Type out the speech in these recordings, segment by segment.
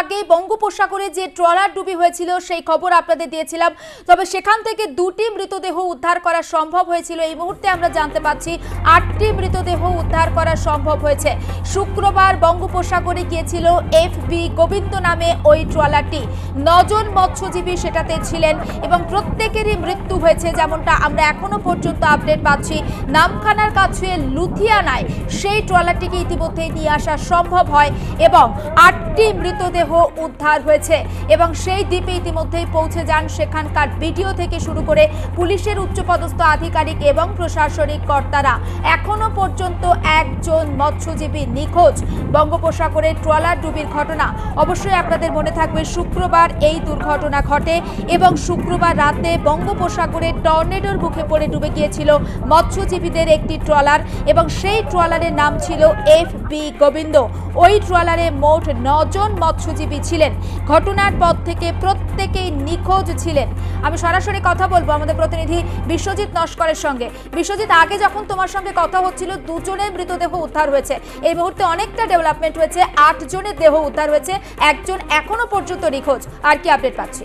আগে বঙ্গোপসাগরে যে ট্রলার ডুবি হয়েছিল, সেই খবর আপনাদের দিয়েছিলাম। তবে সেখান থেকে দুটি মৃতদেহ উদ্ধার করা সম্ভব হয়েছিল। এই মুহূর্তে আমরা জানতে পাচ্ছি, আটটি মৃতদেহ উদ্ধার করা সম্ভব হয়েছে। শুক্রবার বঙ্গোপসাগরে গিয়েছিল এফ বি গোবিন্দ নামে ওই ট্রলারটি। নজন মৎস্যজীবী সেটাতে ছিলেন এবং প্রত্যেকেরই মৃত্যু হয়েছে যেমনটা আমরা এখনও পর্যন্ত আপডেট পাচ্ছি। নামখানার কাছে লুথিয়ানায় সেই ট্রলারটিকে ইতিমধ্যেই নিয়ে আসা সম্ভব হয় এবং আটটি মৃতদেহ উদ্ধার হয়েছে এবং সেই দ্বীপে ইতিমধ্যেই পৌঁছে যান সেখানকার ভিডিও থেকে শুরু করে পুলিশের উচ্চপদস্থ আধিকারিক এবং প্রশাসনিক কর্তারা। এখনও পর্যন্ত একজন মৎস্যজীবী নিখোঁজ। বঙ্গোপসাগরের ট্রলার ডুবির ঘটনা অবশ্যই আপনাদের মনে থাকবে। শুক্রবার এই দুর্ঘটনা ঘটে এবং শুক্রবার রাতে বঙ্গোপসাগরে টর্নেডোর মুখে পড়ে ডুবে গিয়েছিল মৎস্যজীবীদের একটি ট্রলার এবং সেই ট্রলারের নাম ছিল এফ বি গোবিন্দ। ওই ট্রলারে মোট নজন মৎস্যজীবী ছিলেন। ঘটনার পর থেকে প্রত্যেকেই নিখোঁজ ছিলেন। আমি সরাসরি কথা বলব আমাদের প্রতিনিধি বিশ্বজিৎ নস্করের সঙ্গে। বিশ্বজিৎ, আগে যখন তোমার সঙ্গে কথা হচ্ছিল, দুজনের মৃতদেহ উদ্ধার হয়েছে। এই মুহূর্তে অনেকটা ডেভেলপমেন্ট হয়েছে আট জনের দেহ উদ্ধার হয়েছে, একজন এখনও পর্যন্ত নিখোঁজ। আর কি আপডেট পাচ্ছি?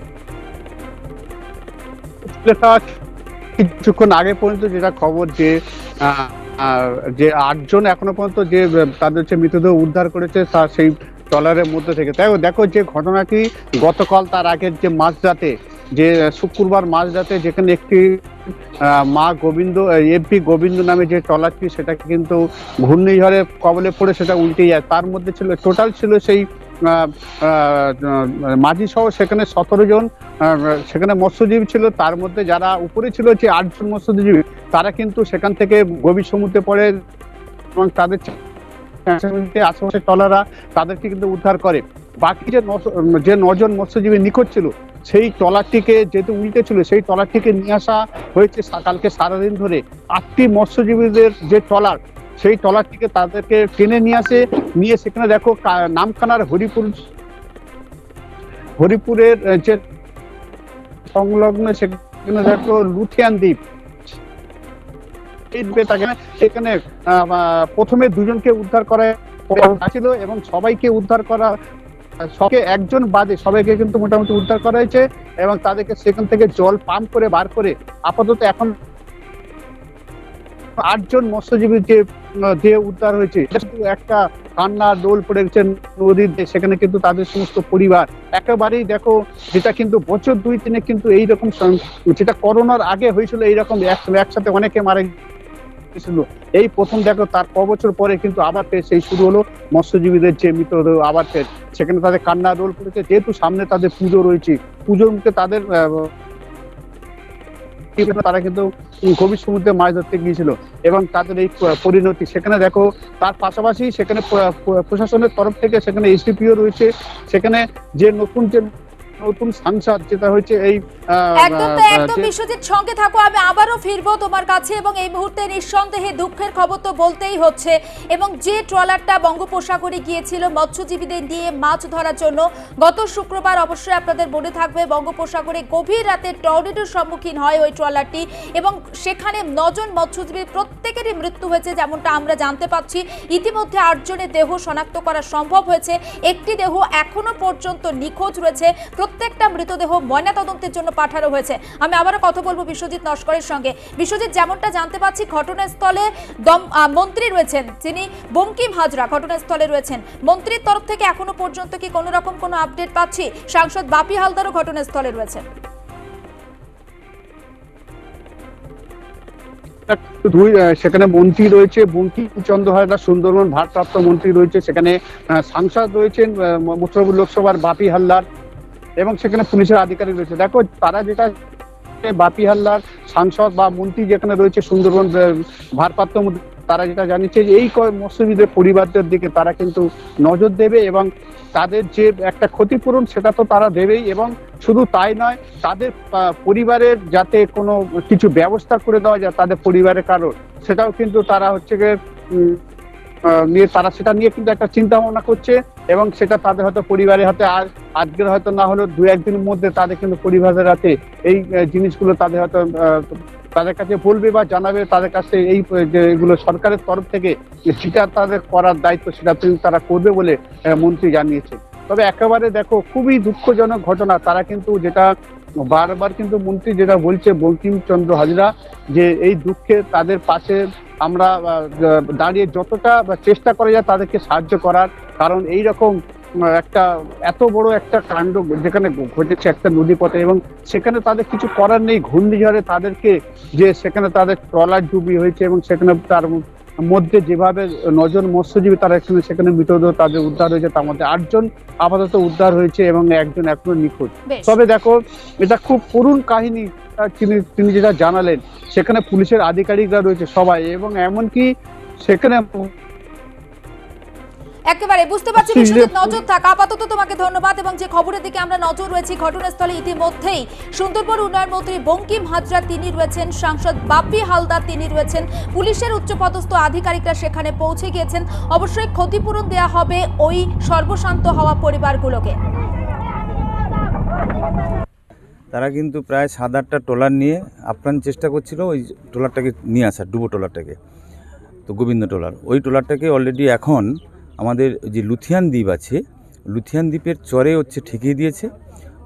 কিছুক্ষণ আগে পর্যন্ত যেটা খবর যে যে আটজন এখনও পর্যন্ত যে, তাদের হচ্ছে মৃতদেহ উদ্ধার করেছে সেই ট্রলারের মধ্যে থেকে। তাই দেখো যে ঘটনাটি গতকাল তার আগের যে মাঝরাতে, যে শুক্রবার মাঝরাতে যেখানে একটি মা গোবিন্দ এমপি গোবিন্দ নামে যে ট্রলারটি, সেটা কিন্তু ঘূর্ণিঝড়ে কবলে পড়ে সেটা উল্টে যায়। তার মধ্যে ছিল, টোটাল ছিল সেই মাঝি সহ সেখানে সতেরো জন সেখানে মৎস্যজীবী ছিল। তার মধ্যে যারা উপরে ছিল যে আটজন মৎস্যজীবী, তারা কিন্তু সেখান থেকে গভীর সমুদ্রে পড়ে এবং তাদের আশেপাশে টলারা তাদেরকে কিন্তু উদ্ধার করে। বাকি যে যে নজন মৎস্যজীবী নিখোঁজ ছিল, সেই ট্রলারটিকে যেহেতু উল্টে ছিল, সেই ট্রলারটিকে নিয়ে আসা হয়েছে কালকে সারাদিন ধরে। আটটি মৎস্যজীবীদের যে ট্রলার সেই ট্রলারটিকে তাদেরকে টেনে নিয়ে আসে। নিয়ে সেখানে দেখো নামখানার হরিপুর হরিপুরের যে সংলগ্ন সেখানে দেখো লুথিয়ান দ্বীপ। দ্বীপে তাকে সেখানে প্রথমে দুজনকে উদ্ধার করা ছিল এবং সবাইকে উদ্ধার করা সবকে একজন বাদে সবাইকে কিন্তু মোটামুটি উদ্ধার করা হয়েছে এবং তাদেরকে সেখান থেকে জল পাম্প করে বার করে আপাতত এখন আটজন মৎস্যজীবী যে দেহ উদ্ধার হয়েছে একটা কান্না দোল পড়ে গেছে নদীতে সেখানে কিন্তু তাদের সমস্ত পরিবার। একেবারেই দেখো, যেটা কিন্তু বছর দুই তিনে কিন্তু এইরকম যেটা করোনার আগে হয়েছিল এইরকম এক- একসাথে অনেকে মারা গেছিল এই প্রথম দেখো, তার ক বছর পরে কিন্তু আবার ফের সেই শুরু হলো। মৎস্যজীবীদের যে মৃতদেহ আবার ফের। সেখানে তাদের কান্না রোল করেছে। যেহেতু সামনে তাদের পুজো রয়েছে, পুজোর মুখে তাদের তারা কিন্তু গভীর সমুদ্রে মাছ ধরতে গিয়েছিল এবং তাদের এই পরিণতি। সেখানে দেখো, তার পাশাপাশি সেখানে প্রশাসনের তরফ থেকে সেখানে এসডিপিও রয়েছে। সেখানে যে নতুন যে নতুন সাংসদ যেটা হচ্ছে এই একদম তো একদম বিশ্বজিৎ সঙ্গে থাকো আমি আবারও ফিরবো তোমার কাছে এবং এই মুহূর্তে নিঃসন্দেহে দুঃখের খবর তো বলতেই হচ্ছে। এবং যে ট্রলারটা বঙ্গোপসাগরে গিয়েছিল মৎস্যজীবীদের দিয়ে মাছ ধরার জন্য গত শুক্রবার অবশ্যই আপনাদের মনে থাকবে বঙ্গোপসাগরে গভীর রাতে টর্নেডোর সম্মুখীন হয় ওই ট্রলারটি এবং সেখানে নজন মৎস্যজীবীর প্রত্যেকেরই মৃত্যু হয়েছে যেমনটা আমরা জানতে পাচ্ছি। ইতিমধ্যে আটজনের দেহ শনাক্ত করা সম্ভব হয়েছে একটি দেহ এখনও পর্যন্ত নিখোঁজ রয়েছে। প্রত্যেকটা মৃতদেহ ময়নাতদন্তের জন্য পাঠানো হয়েছে। আমি আবারও কথা বলব বিশ্বজিৎ নস্করের সঙ্গে। বিশ্বজিৎ, যেমনটা জানতে পাচ্ছি, ঘটনাস্থলে মন্ত্রী রয়েছেন যিনি বঙ্কিম হাজরা ঘটনাস্থলে রয়েছেন। মন্ত্রীর তরফ থেকে এখনও পর্যন্ত কি কোনো রকম কোনো আপডেট পাচ্ছি? সাংসদ বাপি হালদারও ঘটনাস্থলে রয়েছেন। দুই সেখানে মন্ত্রী রয়েছে বঙ্কিমচন্দ্র হাজরা সুন্দরবন ভারপ্রাপ্ত মন্ত্রী রয়েছে, সেখানে সাংসদ রয়েছেন মুখ্যমন্ত্রী লোকসভার বাপি হালদার। এবং সেখানে পুলিশের আধিকারিক রয়েছে। দেখো, তারা যেটা বাপি হাল্লার সাংসদ বা মন্ত্রী যেখানে রয়েছে সুন্দরবন ভারপ্রাপ্ত তারা যেটা জানিয়েছে যে এই মৎস্যজীবীদের পরিবারদের দিকে তারা কিন্তু নজর দেবে এবং তাদের যে একটা ক্ষতিপূরণ সেটা তো তারা দেবেই এবং শুধু তাই নয়, তাদের পরিবারের যাতে কোনো কিছু ব্যবস্থা করে দেওয়া যায় তাদের পরিবারের কারণ সেটাও কিন্তু তারা হচ্ছে নিয়ে তারা সেটা নিয়ে কিন্তু একটা চিন্তা ভাবনা করছে। এবং সেটা তাদের হয়তো পরিবারের হাতে আর আজকের হয়তো না হলেও দু একদিনের মধ্যে তাদের কিন্তু পরিবারের হাতে এই জিনিসগুলো তাদের হয়তো তাদের কাছে বলবে বা জানাবে, তাদের কাছে এই এগুলো সরকারের তরফ থেকে সেটা তাদের করার দায়িত্ব সেটা তারা করবে বলে মন্ত্রী জানিয়েছে। তবে একেবারে দেখো খুবই দুঃখজনক ঘটনা, তারা কিন্তু যেটা বারবার কিন্তু মন্ত্রী যেটা বলছে বঙ্কিমচন্দ্র হাজরা, যে এই দুঃখে তাদের পাশে আমরা দাঁড়িয়ে যতটা চেষ্টা করা যায় তাদেরকে সাহায্য করার। কারণ এই রকম একটা, এত বড় একটা কাণ্ড যেখানে ঘটেছে একটা নদী পথে এবং সেখানে তাদের কিছু করার নেই। ঘূর্ণিঝড়ে তাদেরকে যে সেখানে তাদের ট্রলার ডুবি হয়েছে এবং সেখানে তার মধ্যে যেভাবে নজন মৎস্যজীবী তারা এখানে সেখানে মৃতদেহ তাদের উদ্ধার হয়েছে। তার মধ্যে আটজন আপাতত উদ্ধার হয়েছে এবং একজন এখনও নিখোঁজ। তবে দেখো এটা খুব করুণ কাহিনী তিনি তিনি যেটা জানালেন সেখানে পুলিশের আধিকারিকরা রয়েছে সবাই এবং এমনকি সেখানে একেবারে বুঝতে পারছি বিশ্বজিৎ নজর থাক। আপাতত তোমাকে ধন্যবাদ এবং যে খবরের দিকে আমরা নজর রয়েছি ঘটনাস্থলে ইতিমধ্যেই সুন্দরবন উন্নয়ন মন্ত্রী বঙ্কিম হাজরা তিনি রয়েছেন সাংসদ বাপ্পি হালদার তিনি রয়েছেন পুলিশের উচ্চপদস্থ আধিকারিকরা সেখানে পৌঁছে গিয়েছেন। অবশ্যই ক্ষতিপূরণ দেয়া হবে ওই সর্বশান্ত হওয়া পরিবারগুলোকে। তারা কিন্তু প্রায় সাত আটটা ট্রলার নিয়ে আপ্রাণ চেষ্টা করছিল ওই ট্রলারটাকে নিয়ে আসার ডুবো ট্রলারটাকে তো গোবিন্দ ট্রলার। ওই ট্রলারটাকে অলরেডি এখন আমাদের যে লুথিয়ান দ্বীপ আছে লুথিয়ান দ্বীপের চরে হচ্ছে ঠেকিয়ে দিয়েছে।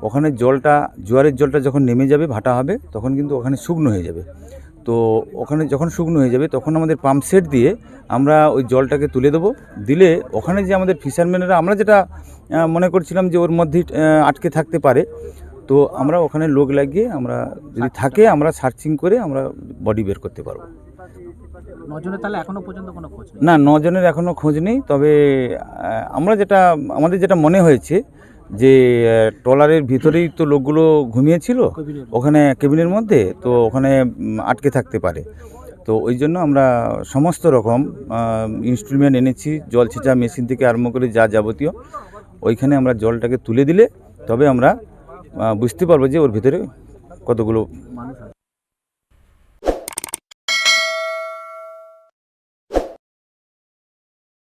ওখানে জলটা জোয়ারের জলটা যখন নেমে যাবে ভাটা হবে তখন কিন্তু ওখানে শুকনো হয়ে যাবে। তো ওখানে যখন শুকনো হয়ে যাবে তখন আমাদের পাম্প সেট দিয়ে আমরা ওই জলটাকে তুলে দেবো। দিলে ওখানে যে আমাদের ফিশারম্যানেরা আমরা যেটা মনে করছিলাম যে ওর মধ্যেই আহ, আটকে থাকতে পারে তো আমরা ওখানে লোক লাগিয়ে আমরা যদি থাকে আমরা সার্চিং করে আমরা বডি বের করতে পারব। নজরে তাহলে এখনও পর্যন্ত কোনো খোঁজ নেই? না নজনের এখনও খোঁজ নেই তবে আমরা যেটা আমাদের যেটা মনে হয়েছে যে ট্রলারের ভিতরেই তো লোকগুলো ঘুমিয়েছিল ওখানে কেবিনের মধ্যে তো ওখানে আটকে থাকতে পারে। তো ওই জন্য আমরা সমস্ত রকম ইনস্ট্রুমেন্ট এনেছি জল ছেঁচা মেশিন থেকে আরম্ভ করে যা যাবতীয় ওইখানে আমরা জলটাকে তুলে দিলে তবে আমরা বুঝতে পারব যে ওর ভিতরে কতগুলো।